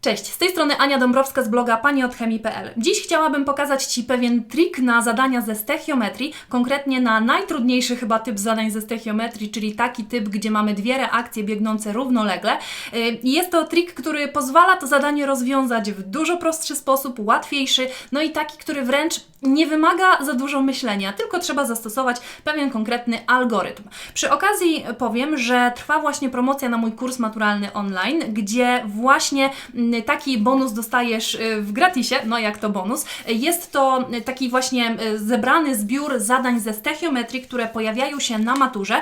Cześć, z tej strony Ania Dąbrowska z bloga paniodchemii.pl. Dziś chciałabym pokazać Ci pewien trik na zadania ze stechiometrii, konkretnie na najtrudniejszy chyba typ zadań ze stechiometrii, czyli taki typ, gdzie mamy dwie reakcje biegnące równolegle. I Jest to trik, który pozwala to zadanie rozwiązać w dużo prostszy sposób, łatwiejszy, no i taki, który wręcz nie wymaga za dużo myślenia, tylko trzeba zastosować pewien konkretny algorytm. Przy okazji powiem, że trwa właśnie promocja na mój kurs maturalny online, gdzie właśnie mm, taki bonus dostajesz y, w gratisie, no jak to bonus. Jest to taki właśnie y, zebrany zbiór zadań ze stechiometrii, które pojawiają się na maturze,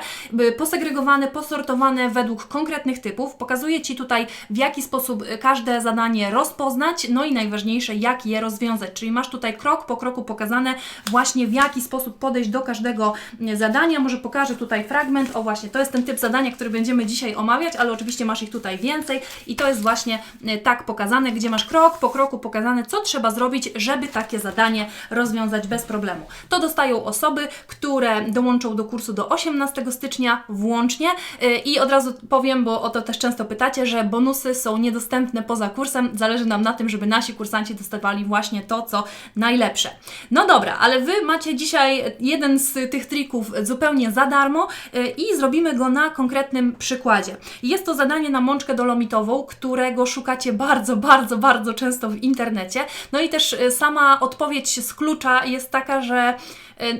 posegregowane, posortowane według konkretnych typów. Pokazuję Ci tutaj w jaki sposób każde zadanie rozpoznać, no i najważniejsze jak je rozwiązać, czyli masz tutaj krok po kroku pokazane właśnie w jaki sposób podejść do każdego zadania. Może pokażę tutaj fragment, o właśnie, to jest ten typ zadania, który będziemy dzisiaj omawiać, ale oczywiście masz ich tutaj więcej i to jest właśnie y, tak pokazane, gdzie masz krok po kroku pokazane, co trzeba zrobić, żeby takie zadanie rozwiązać bez problemu. To dostają osoby, które dołączą do kursu do 18 stycznia włącznie Y, i od razu powiem, bo o to też często pytacie, że bonusy są niedostępne poza kursem. Zależy nam na tym, żeby nasi kursanci dostawali właśnie to, co najlepsze. No dobra, ale Wy macie dzisiaj jeden z tych trików zupełnie za darmo y, i zrobimy go na konkretnym przykładzie. Jest to zadanie na mączkę dolomitową, którego szukacie bardzo, bardzo, bardzo często w internecie. No i też y, sama odpowiedź z klucza jest taka, że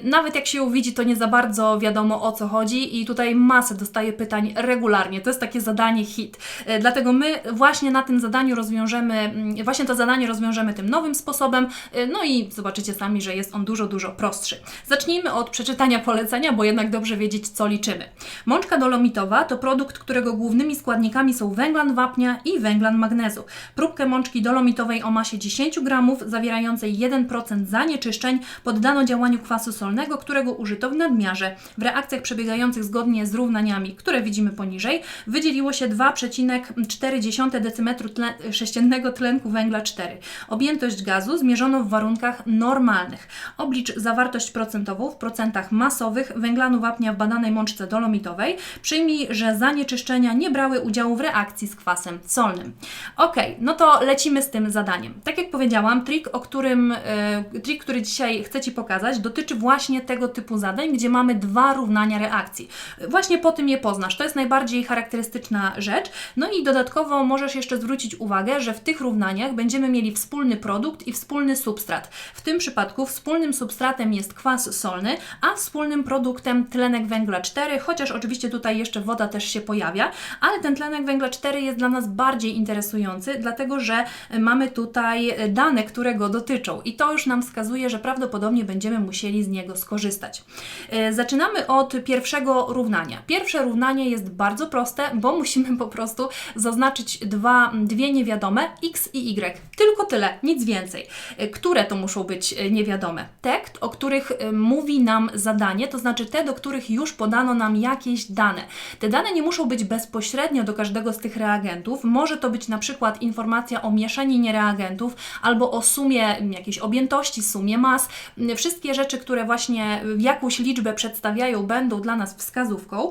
nawet jak się ją widzi, to nie za bardzo wiadomo o co chodzi i tutaj masę dostaję pytań regularnie. To jest takie zadanie hit. Y, Dlatego my właśnie na tym zadaniu rozwiążemy, mm, właśnie to zadanie rozwiążemy tym nowym sposobem, y, no i zobaczycie sami, że jest on dużo, dużo prostszy. Zacznijmy od przeczytania polecenia, bo jednak dobrze wiedzieć, co liczymy. Mączka dolomitowa to produkt, którego głównymi składnikami są węglan wapnia i węglan magnezu. Próbkę mączki dolomitowej o masie 10 gramów, zawierającej 1% zanieczyszczeń, poddano działaniu kwasu solnego, którego użyto w nadmiarze. W reakcjach przebiegających zgodnie z równaniami, które widzimy poniżej, wydzieliło się 2,4 decymetru tle, sześciennego tlenku węgla 4. Objętość gazu zmierzono w warunkach normalnych. Oblicz zawartość procentową w procentach masowych węglanu wapnia w badanej mączce dolomitowej. Przyjmij, że zanieczyszczenia nie brały udziału w reakcji z kwasem solnym. Ok, no to lecimy z tym zadaniem. Tak jak powiedziałam, trik, o którym, e, trik, który dzisiaj chcę Ci pokazać, dotyczy właśnie tego typu zadań, gdzie mamy dwa równania reakcji. Właśnie po tym je poznasz. To jest najbardziej charakterystyczna rzecz. No i dodatkowo możesz jeszcze zwrócić uwagę, że w tych równaniach będziemy mieli wspólny produkt i wspólny substrat. W tym przypadku wspólnym substratem jest kwas solny, a wspólnym produktem tlenek węgla 4, chociaż oczywiście tutaj jeszcze woda też się pojawia, ale ten tlenek węgla 4 jest dla nas bardziej interesujący, dlatego że mamy tutaj dane, które go dotyczą i to już nam wskazuje, że prawdopodobnie będziemy musieli z niego skorzystać. E, Zaczynamy od pierwszego równania. Pierwsze równanie jest bardzo proste, bo musimy po prostu zaznaczyć dwa, dwie niewiadome x i y. Tylko tyle, nic więcej. E, Które to muszą być e, niewiadome? Te, o których mówi nam zadanie, to znaczy te, do których już podano nam jakieś dane. Te dane nie muszą być bezpośrednio do każdego z tych reagentów. Może to być na przykład informacja o mieszaninie reagentów albo o sumie jakiejś objętości, sumie mas. Wszystkie rzeczy, które właśnie jakąś liczbę przedstawiają, będą dla nas wskazówką.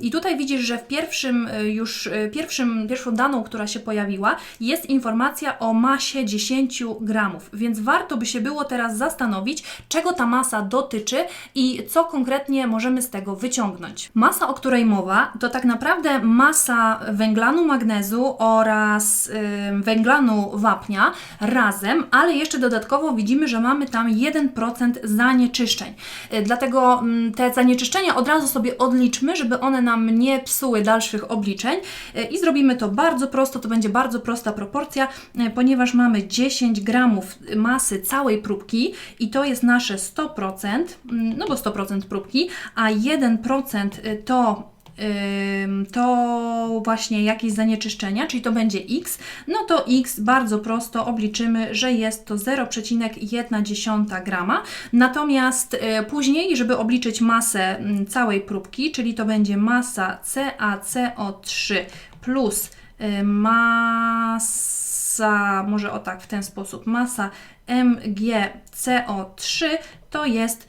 I tutaj widzisz, że w pierwszym y, już y, pierwszym, pierwszą daną, która się pojawiła, jest informacja o masie 10 gramów. Więc warto by się było teraz zastanowić, czego ta masa dotyczy i co konkretnie możemy z tego wyciągnąć. Masa, o której mowa, to tak naprawdę masa węglanu magnezu oraz ym, węglanu wapnia razem, ale jeszcze dodatkowo widzimy, że mamy tam 1% zanieczyszczeń. Y, Dlatego mm, te zanieczyszczenia od razu sobie odliczmy, żeby one nam nie psuły dalszych obliczeń Y, i zrobimy to bardzo prosto, to będzie bardzo prosta proporcja, y, ponieważ mamy 10 gramów masy całej próbki i to jest nasze 100%, mm, no bo 100% próbki, a 1% to to właśnie jakieś zanieczyszczenia, czyli to będzie x, no to x bardzo prosto obliczymy, że jest to 0,1 grama. Natomiast y, później, żeby obliczyć masę mm, całej próbki, czyli to będzie masa CaCO3 plus y, masa, może o tak w ten sposób, masa MgCO3 to jest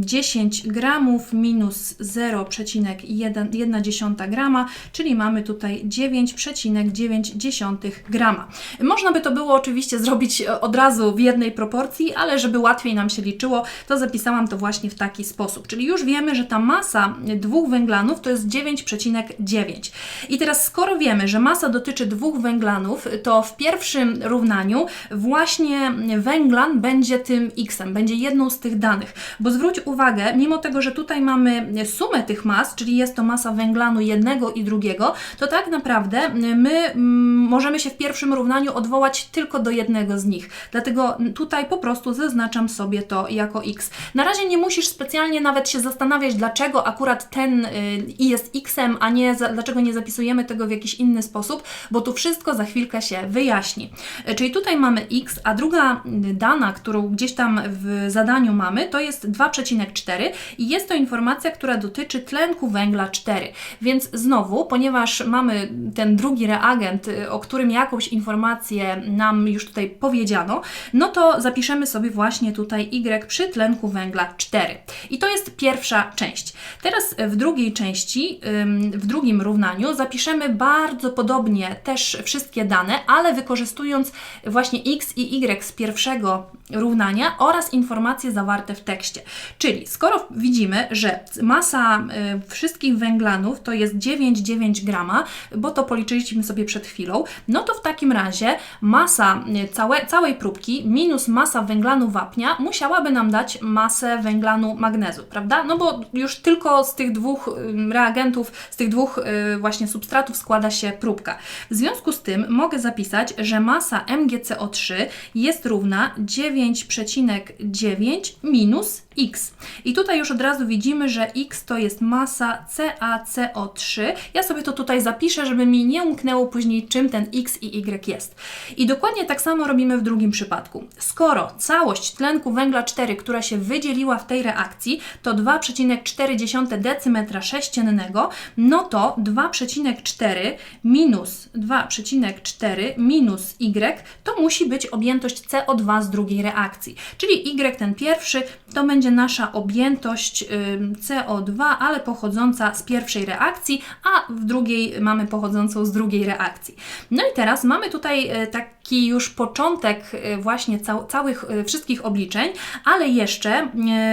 10 gramów minus 0,1 grama, czyli mamy tutaj 9,9 grama. Można by to było oczywiście zrobić e, od razu w jednej proporcji, ale żeby łatwiej nam się liczyło, to zapisałam to właśnie w taki sposób. Czyli już wiemy, że ta masa dwóch węglanów to jest 9,9. I teraz skoro wiemy, że masa dotyczy dwóch węglanów, to w pierwszym równaniu właśnie węglan będzie tym x, będzie jedną z tych danych. Bo zwróć uwagę, mimo tego, że tutaj mamy sumę tych mas, czyli jest to masa węglanu jednego i drugiego, to tak naprawdę my mm, możemy się w pierwszym równaniu odwołać tylko do jednego z nich. Dlatego tutaj po prostu zaznaczam sobie to jako x. Na razie nie musisz specjalnie nawet się zastanawiać, dlaczego akurat ten y, i jest x-em, a nie dlaczego nie zapisujemy tego w jakiś inny sposób, bo tu wszystko za chwilkę się wyjaśni. Y, Czyli tutaj mamy x, a druga dana, którą gdzieś tam w zadaniu mamy, to jest 2,4 i jest to informacja, która dotyczy tlenku węgla 4. Więc znowu, ponieważ mamy ten drugi reagent, y, o którym jakąś informację nam już tutaj powiedziano, no to zapiszemy sobie właśnie tutaj y przy tlenku węgla 4. I to jest pierwsza część. Teraz w drugiej części, w drugim równaniu zapiszemy bardzo podobnie też wszystkie dane, ale wykorzystując właśnie x i y z pierwszego równania oraz informacje zawarte w tekście. Czyli skoro widzimy, że masa y, wszystkich węglanów to jest 9,9 grama, bo to policzyliśmy sobie przed chwilą, no to w takim razie masa y, całe, całej próbki minus masa węglanu wapnia musiałaby nam dać masę węglanu magnezu, prawda? No bo już tylko z tych dwóch y, reagentów, z tych dwóch właśnie substratów składa się próbka. W związku z tym mogę zapisać, że masa MgCO3 jest równa 9,9 minus x. I tutaj już od razu widzimy, że x to jest masa CaCO3. Ja sobie to tutaj zapiszę, żeby mi nie umknęło później, czym ten x i y jest. I dokładnie tak samo robimy w drugim przypadku. Skoro całość tlenku węgla 4, która się wydzieliła w tej reakcji, to 2,4 decymetra sześciennego, no to 2,4 minus 2,4 minus y to musi być objętość CO2 z drugiej reakcji. Czyli y ten pierwszy to będzie nasza objętość ym, CO2, ale pochodząca z pierwszej reakcji, a w drugiej mamy pochodzącą z drugiej reakcji. No i teraz mamy tutaj e, taki już początek e, właśnie cał, całych wszystkich obliczeń, ale jeszcze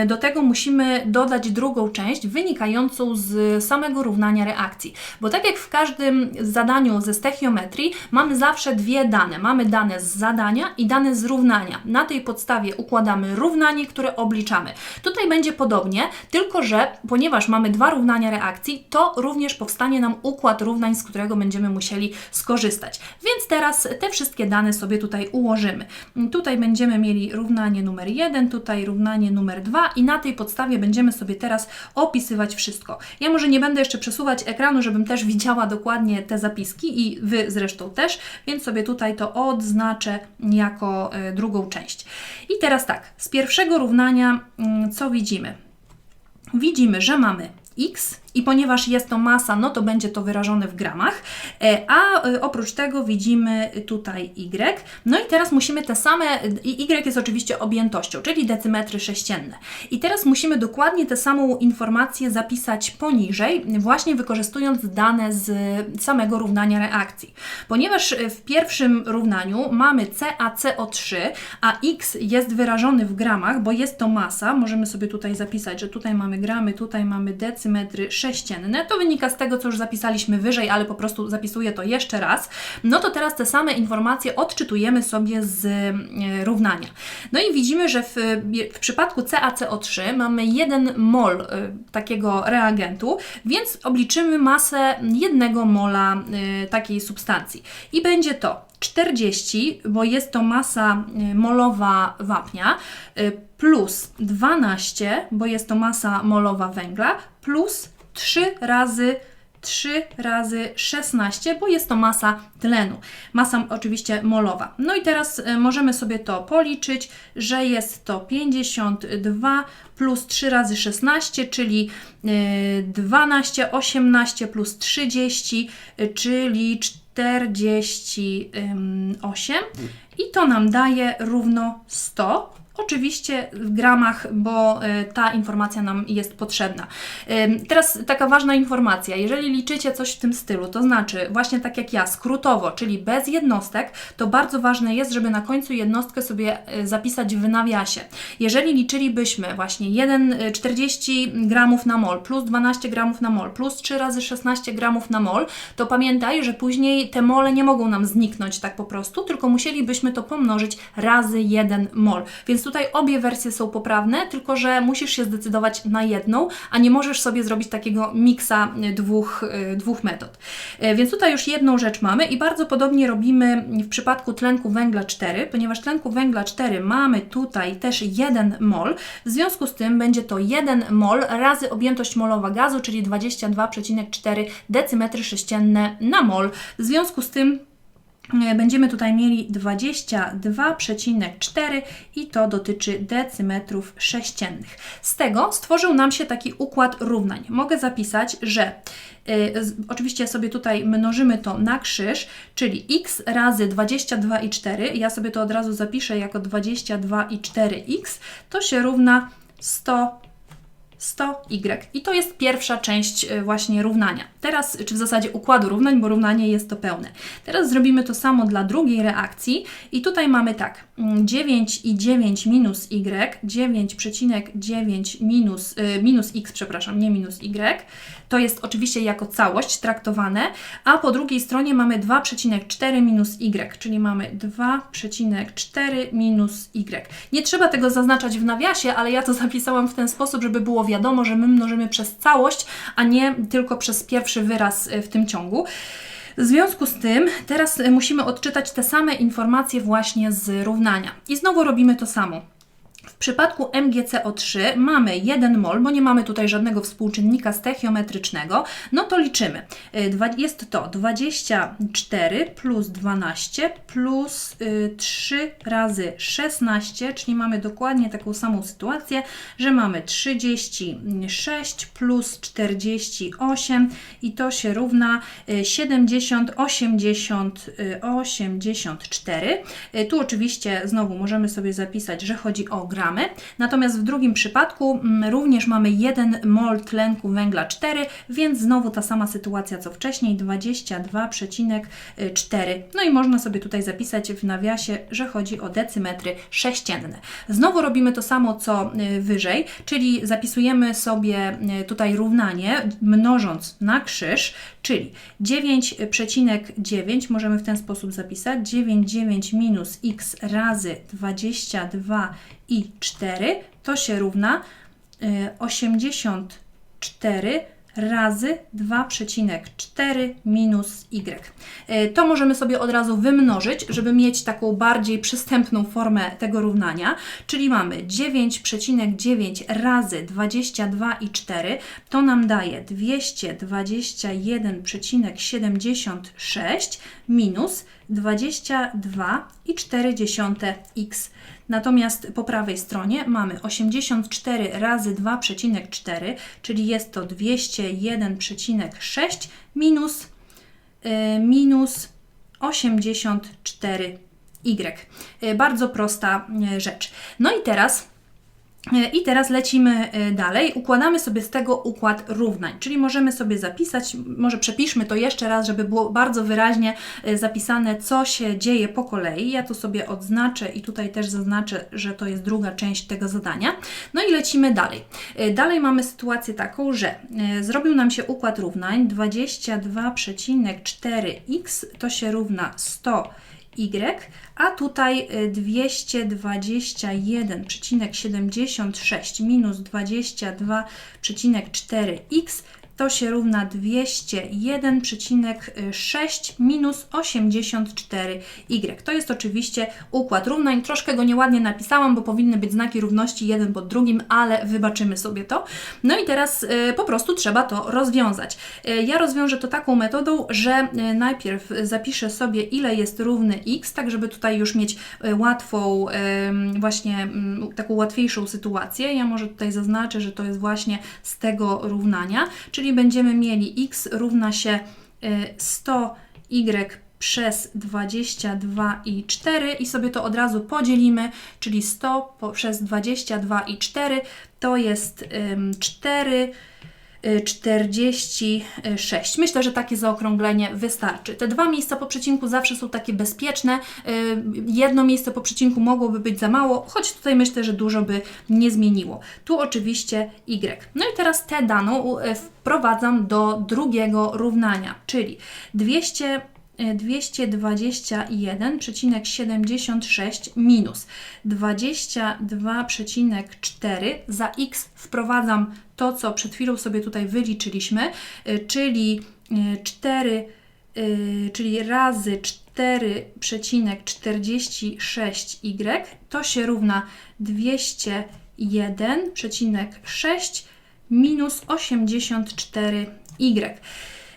do tego musimy dodać drugą część wynikającą z samego równania reakcji. Bo tak jak w każdym zadaniu ze stechiometrii mamy zawsze dwie dane. Mamy dane z zadania i dane z równania. Na tej podstawie układamy równanie, które obliczamy. Tutaj będzie podobnie, tylko że ponieważ mamy dwa równania reakcji, to również powstanie nam układ równań, z którego będziemy musieli skorzystać. Więc teraz te wszystkie dane sobie tutaj ułożymy. Tutaj będziemy mieli równanie numer 1, tutaj równanie numer 2 i na tej podstawie będziemy sobie teraz opisywać wszystko. Ja może nie będę jeszcze przesuwać ekranu, żebym też widziała dokładnie te zapiski i Wy zresztą też, więc sobie tutaj to odznaczę jako e, drugą część. I teraz tak, z pierwszego równania mm, co widzimy? Widzimy, że mamy x i ponieważ jest to masa, no to będzie to wyrażone w gramach, e, a e, oprócz tego widzimy tutaj y. No i teraz musimy te same, y jest oczywiście objętością, czyli decymetry sześcienne. I teraz musimy dokładnie tę samą informację zapisać poniżej, właśnie wykorzystując dane z samego równania reakcji. Ponieważ w pierwszym równaniu mamy CaCO3, a x jest wyrażony w gramach, bo jest to masa, możemy sobie tutaj zapisać, że tutaj mamy gramy, tutaj mamy decymetry sześcienne, sześcienne. To wynika z tego, co już zapisaliśmy wyżej, ale po prostu zapisuję to jeszcze raz. No to teraz te same informacje odczytujemy sobie z e, równania. No i widzimy, że w, w przypadku CaCO3 mamy 1 mol e, takiego reagentu, więc obliczymy masę jednego mola e, takiej substancji. I będzie to 40, bo jest to masa molowa wapnia, plus 12, bo jest to masa molowa węgla, plus 3 razy 3 razy 16, bo jest to masa tlenu. Masa oczywiście molowa. No i teraz y, możemy sobie to policzyć, że jest to 52 plus 3 razy 16, czyli 12, y, 18 plus 30, y, czyli 48. i to nam daje równo 100. Oczywiście w gramach, bo y, ta informacja nam jest potrzebna. Teraz taka ważna informacja. Jeżeli liczycie coś w tym stylu, to znaczy właśnie tak jak ja, skrótowo, czyli bez jednostek, to bardzo ważne jest, żeby na końcu jednostkę sobie y, zapisać w nawiasie. Jeżeli liczylibyśmy właśnie 1, y, 40 gramów na mol plus 12 gramów na mol plus 3 razy 16 gramów na mol, to pamiętaj, że później te mole nie mogą nam zniknąć tak po prostu, tylko musielibyśmy to pomnożyć razy 1 mol. Więc tutaj obie wersje są poprawne, tylko że musisz się zdecydować na jedną, a nie możesz sobie zrobić takiego miksa y, dwóch, y, dwóch metod. Y, Więc tutaj już jedną rzecz mamy i bardzo podobnie robimy w przypadku tlenku węgla 4, ponieważ tlenku węgla 4 mamy tutaj też 1 mol, w związku z tym będzie to 1 mol razy objętość molowa gazu, czyli 22,4 decymetry sześcienne na mol. W związku z tym Będziemy tutaj mieli 22,4 i to dotyczy decymetrów sześciennych. Z tego stworzył nam się taki układ równań. Mogę zapisać, że z- oczywiście sobie tutaj mnożymy to na krzyż, czyli x razy 22,4, ja sobie to od razu zapiszę jako 22,4x, to się równa 100 100y. I to jest pierwsza część y, właśnie równania. Teraz, czy w zasadzie układu równań, bo równanie jest to pełne. Teraz zrobimy to samo dla drugiej reakcji i tutaj mamy tak, mm, 9 i 9 minus y, 9,9 minus, y, minus x, przepraszam, nie minus y, to jest oczywiście jako całość traktowane, a po drugiej stronie mamy 2,4 minus y, czyli mamy 2,4 minus y. Nie trzeba tego zaznaczać w nawiasie, ale ja to zapisałam w ten sposób, żeby było wiadomo, że my mnożymy przez całość, a nie tylko przez pierwszy wyraz y, w tym ciągu. W związku z tym teraz y, musimy odczytać te same informacje właśnie z równania. I znowu robimy to samo. W przypadku MgCO3 mamy 1 mol, bo nie mamy tutaj żadnego współczynnika stechiometrycznego, no to liczymy. Y, Jest to 24 plus 12 plus y, 3 razy 16, czyli mamy dokładnie taką samą sytuację, że mamy 36 plus 48 i to się równa y, 70, 80, y, 84. Y, Tu oczywiście znowu możemy sobie zapisać, że chodzi o Natomiast w drugim przypadku mm, również mamy 1 mol tlenku węgla 4, więc znowu ta sama sytuacja co wcześniej 22,4. No i można sobie tutaj zapisać w nawiasie, że chodzi o decymetry sześcienne. Znowu robimy to samo co y, wyżej, czyli zapisujemy sobie y, tutaj równanie mnożąc na krzyż, czyli 9,9 możemy w ten sposób zapisać. 9,9 minus x razy 22 i 4 to się równa y, 84 razy 2,4 minus y. Y, To możemy sobie od razu wymnożyć, żeby mieć taką bardziej przystępną formę tego równania, czyli mamy 9,9 razy 22,4 to nam daje 221,76 minus 22,4x. Natomiast po prawej stronie mamy 84 razy 2,4, czyli jest to 201,6 minus, y, minus 84y. Y, Bardzo prosta y, rzecz. No i teraz I teraz lecimy e, dalej. Układamy sobie z tego układ równań, czyli możemy sobie zapisać, może przepiszmy to jeszcze raz, żeby było bardzo wyraźnie e, zapisane, co się dzieje po kolei. Ja tu sobie odznaczę i tutaj też zaznaczę, że to jest druga część tego zadania. No i lecimy dalej. E, Dalej mamy sytuację taką, że e, zrobił nam się układ równań 22,4x to się równa 100 Y, a tutaj y, 221,76 minus 22,4x to się równa 201,6 minus 84y. To jest oczywiście układ równań. Troszkę go nieładnie napisałam, bo powinny być znaki równości jeden pod drugim, ale wybaczymy sobie to. No i teraz y, po prostu trzeba to rozwiązać. Y, ja rozwiążę to taką metodą, że y, najpierw zapiszę sobie ile jest równy x, tak żeby tutaj już mieć y, łatwą, właśnie ym, taką łatwiejszą sytuację. Ja może tutaj zaznaczę, że to jest właśnie z tego równania, czyli będziemy mieli x równa się y, 100y przez 22 i 4 i sobie to od razu podzielimy, czyli 100 po, przez 22 i 4 to jest ym, 4 y, 46. Myślę, że takie zaokrąglenie wystarczy. Te dwa miejsca po przecinku zawsze są takie bezpieczne. Y, Jedno miejsce po przecinku mogłoby być za mało, choć tutaj myślę, że dużo by nie zmieniło. Tu oczywiście Y. No i teraz tę daną y, wprowadzam do drugiego równania, czyli 200 221,76 minus 22,4 za x wprowadzam to, co przed chwilą sobie tutaj wyliczyliśmy, y, czyli y, 4, y, czyli razy 4,46y, to się równa 201,6 minus 84y.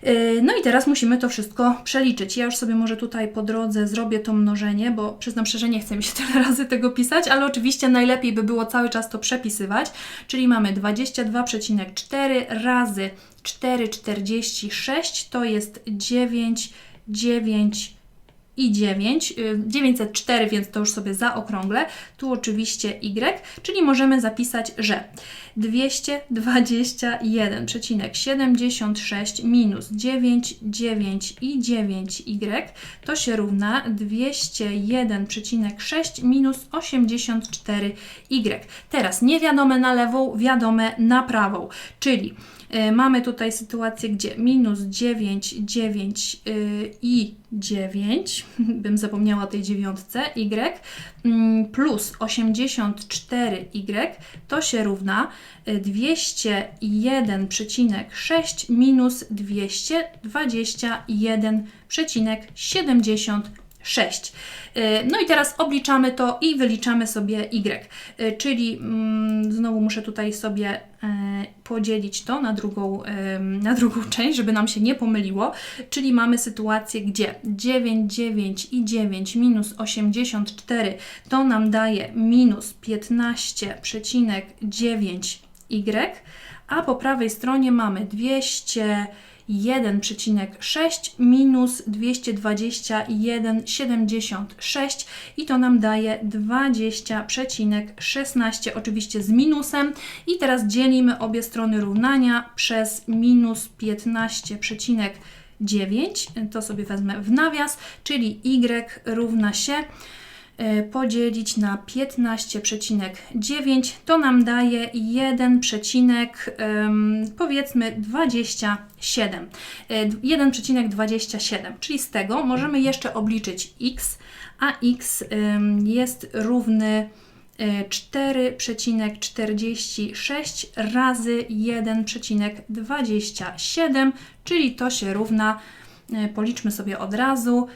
Yy, No i teraz musimy to wszystko przeliczyć. Ja już sobie może tutaj po drodze zrobię to mnożenie, bo przyznam szczerze, nie chce mi się tyle razy tego pisać, ale oczywiście najlepiej by było cały czas to przepisywać. Czyli mamy 22,4 razy 4,46 to jest 9, 9 i 9, y, 904, więc to już sobie zaokrąglę. Tu oczywiście y, czyli możemy zapisać, że 221,76 minus 9, 9 i 9y to się równa 201,6 minus 84y. Teraz niewiadome na lewą, wiadome na prawą, czyli y, mamy tutaj sytuację, gdzie minus 9, 9 y, i 9, bym zapomniała tej dziewiątce, y, plus 84y to się równa y, 201,6 minus 221,76. Y, No i teraz obliczamy to i wyliczamy sobie y, Y, czyli mm, znowu muszę tutaj sobie e, podzielić to na drugą, na drugą część, żeby nam się nie pomyliło, czyli mamy sytuację, gdzie 9, 9 i 9 minus 84 to nam daje minus 15,9y, a po prawej stronie mamy 200 1,6 minus 221,76 i to nam daje 20,16 oczywiście z minusem. I teraz dzielimy obie strony równania przez minus 15,9 to sobie wezmę w nawias, czyli y równa się podzielić na 15,9 to nam daje 1, ym, powiedzmy 27. Y, 1,27, czyli z tego możemy jeszcze obliczyć x, a x jest równy y, 4,46 razy 1,27, czyli to się równa, y, policzmy sobie od razu,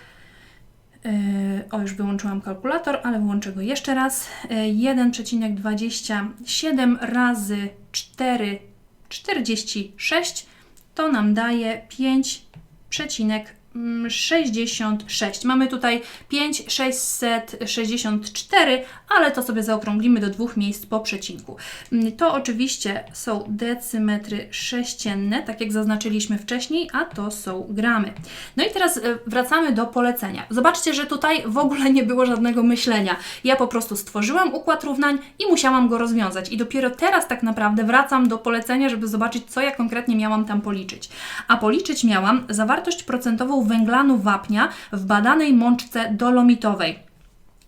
O, już wyłączyłam kalkulator, ale włączę go jeszcze raz. Yy, 1,27 razy 4,46 to nam daje 5,66. Mamy tutaj 5,664, ale to sobie zaokrąglimy do dwóch miejsc po przecinku. Yy, To oczywiście są decymetry sześcienne, tak jak zaznaczyliśmy wcześniej, a to są gramy. No i teraz e, wracamy do polecenia. Zobaczcie, że tutaj w ogóle nie było żadnego myślenia. Ja po prostu stworzyłam układ równań i musiałam go rozwiązać. I dopiero teraz tak naprawdę wracam do polecenia, żeby zobaczyć, co ja konkretnie miałam tam policzyć. A policzyć miałam zawartość procentową węglanu wapnia w badanej mączce dolomitowej.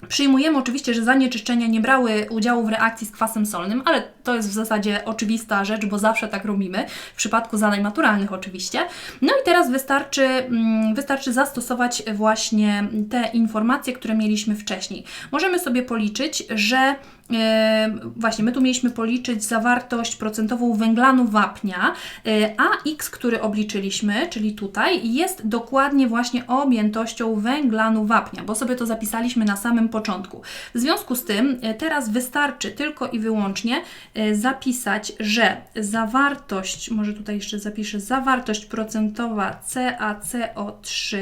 Przyjmujemy oczywiście, że zanieczyszczenia nie brały udziału w reakcji z kwasem solnym, ale to jest w zasadzie oczywista rzecz, bo zawsze tak robimy, w przypadku zadań maturalnych oczywiście. No i teraz wystarczy, mm, wystarczy zastosować właśnie te informacje, które mieliśmy wcześniej. Możemy sobie policzyć, że właśnie my tu mieliśmy policzyć zawartość procentową węglanu wapnia, e, a x, który obliczyliśmy, czyli tutaj, jest dokładnie właśnie objętością węglanu wapnia, bo sobie to zapisaliśmy na samym początku. W związku z tym e, teraz wystarczy tylko i wyłącznie e, zapisać, że zawartość, może tutaj jeszcze zapiszę, zawartość procentowa CaCO3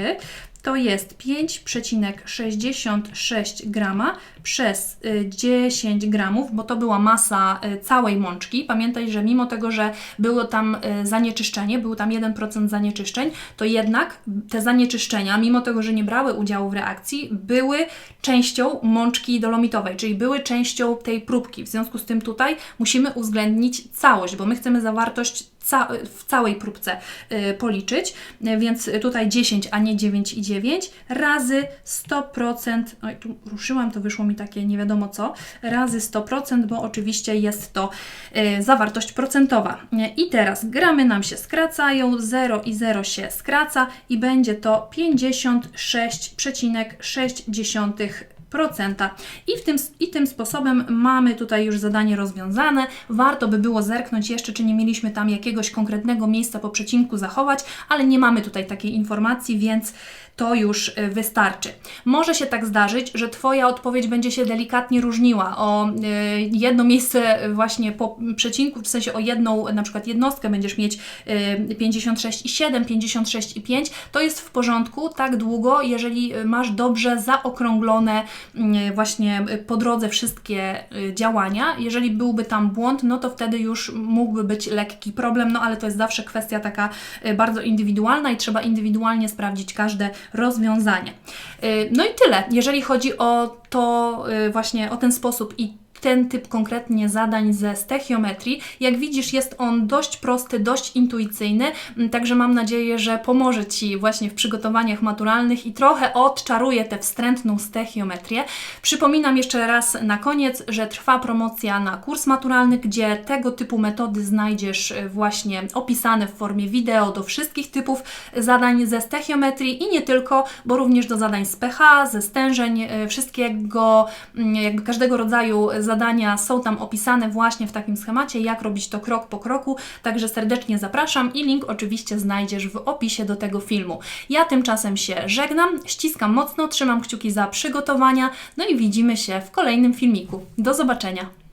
to jest 5,66 grama przez y, 10 gramów, bo to była masa y, całej mączki. Pamiętaj, że mimo tego, że było tam y, zanieczyszczenie, był tam 1% zanieczyszczeń, to jednak te zanieczyszczenia, mimo tego, że nie brały udziału w reakcji, były częścią mączki dolomitowej, czyli były częścią tej próbki. W związku z tym tutaj musimy uwzględnić całość, bo my chcemy zawartość ca w całej próbce y, policzyć, y, więc tutaj 10, a nie 9 i 9 razy 100%, oj tu ruszyłam, to wyszło mi takie nie wiadomo co, razy 100%, bo oczywiście jest to y, zawartość procentowa. Y, I teraz gramy nam się skracają, 0 i 0 się skraca i będzie to 56,6%. I, w tym, I tym sposobem mamy tutaj już zadanie rozwiązane. Warto by było zerknąć jeszcze, czy nie mieliśmy tam jakiegoś konkretnego miejsca po przecinku zachować, ale nie mamy tutaj takiej informacji, więc to już y, wystarczy. Może się tak zdarzyć, że Twoja odpowiedź będzie się delikatnie różniła o y, jedno miejsce właśnie po przecinku, w sensie o jedną na przykład jednostkę będziesz mieć y, 56,7, 56,5. To jest w porządku tak długo, jeżeli masz dobrze zaokrąglone y, właśnie po drodze wszystkie y, działania. Jeżeli byłby tam błąd, no to wtedy już mógłby być lekki problem, no ale to jest zawsze kwestia taka y, bardzo indywidualna i trzeba indywidualnie sprawdzić każde rozwiązanie. Y, No i tyle, jeżeli chodzi o to y, właśnie o ten sposób i ten typ konkretnie zadań ze stechiometrii. Jak widzisz, jest on dość prosty, dość intuicyjny, m, także mam nadzieję, że pomoże Ci właśnie w przygotowaniach maturalnych i trochę odczaruje tę wstrętną stechiometrię. Przypominam jeszcze raz na koniec, że trwa promocja na kurs maturalny, gdzie tego typu metody znajdziesz y, właśnie opisane w formie wideo do wszystkich typów zadań ze stechiometrii i nie tylko, bo również do zadań z pH, ze stężeń, y, wszystkiego, mm, jakby każdego rodzaju zadania są tam opisane właśnie w takim schemacie, jak robić to krok po kroku, także serdecznie zapraszam i link oczywiście znajdziesz w opisie do tego filmu. Ja tymczasem się żegnam, ściskam mocno, trzymam kciuki za przygotowania, no i widzimy się w kolejnym filmiku. Do zobaczenia!